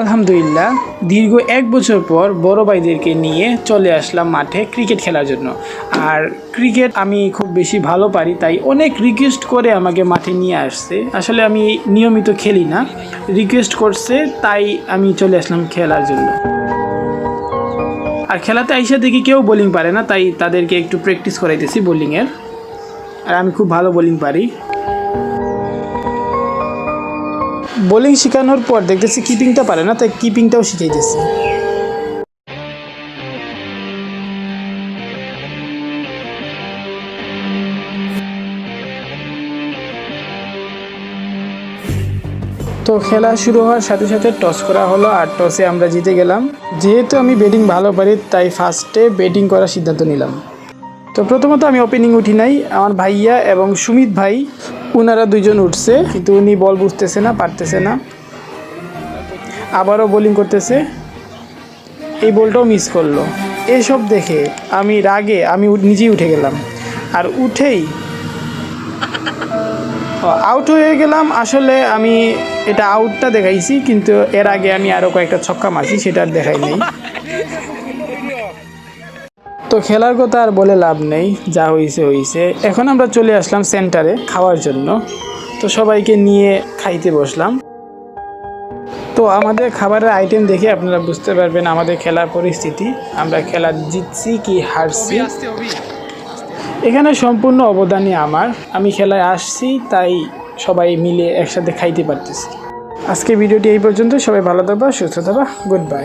আলহামদুলিল্লাহ, দীর্ঘ এক বছর পর বড় ভাইদেরকে নিয়ে চলে আসলাম মাঠে ক্রিকেট খেলার জন্য। আর ক্রিকেট আমি খুব বেশি ভালো পারি, তাই অনেক রিকোয়েস্ট করে আমাকে মাঠে নিয়ে আসছে। আসলে আমি নিয়মিত খেলি না রিকোয়েস্ট করছে, তাই আমি চলে আসলাম খেলার জন্য। আর খেলাতে আইসা দেখি কেউ বোলিং পারে না, তাই তাদেরকে একটু প্র্যাকটিস করাইতেছি বোলিংয়ের আর আমি খুব ভালো বোলিং পারি। বোলিং শেখানোর পর দেখতেছি কিপিংটা পারে না, তাই কিপিংটাও শিখাইতেছি। তো খেলা শুরু হওয়ার সাথে সাথে টস করা হলো আর টসে আমরা জিতে গেলাম। যেহেতু আমি ব্যাটিং ভালো পারি, তাই ফার্স্টে ব্যাটিং করার সিদ্ধান্ত নিলাম। তো প্রথমত আমি ওপেনিং উঠি নাই। আমার ভাইয়া এবং সুমিত ভাই ওনারা দুইজন উঠছে, কিন্তু উনি বল বুঝতেছে না, পারতেছে না। আবারও বোলিং করতেছে। এই বলটাও মিস করল। এসব দেখে আমি রাগে, আমি নিজেই উঠে গেলাম। আর উঠেই আউট হয়ে গেলাম। আসলে আমি এটা আউটটা দেখাইছি, কিন্তু এর আগে আমি আরও কয়েকটা ছক্কা মারছি, সেটা আর দেখাই নেই। তো খেলার কথা আর বলে লাভ নেই, যা হয়েছে হয়েছে এখন আমরা চলে আসলাম সেন্টারে খাওয়ার জন্য। তো সবাইকে নিয়ে খাইতে বসলাম। তো আমাদের খাবারের আইটেম দেখে আপনারা বুঝতে পারবেন আমাদের খেলার পরিস্থিতি। আমরা খেলা জিতছি কি হারছি। এখানে সম্পূর্ণ অবদানই আমার। আমি খেলায় আসছি, তাই সবাই মিলে একসাথে খাইতে পারতেছি। আজকে ভিডিওটি এই পর্যন্ত। সবাই ভালো থাকবা, সুস্থ থাকবা। Good bye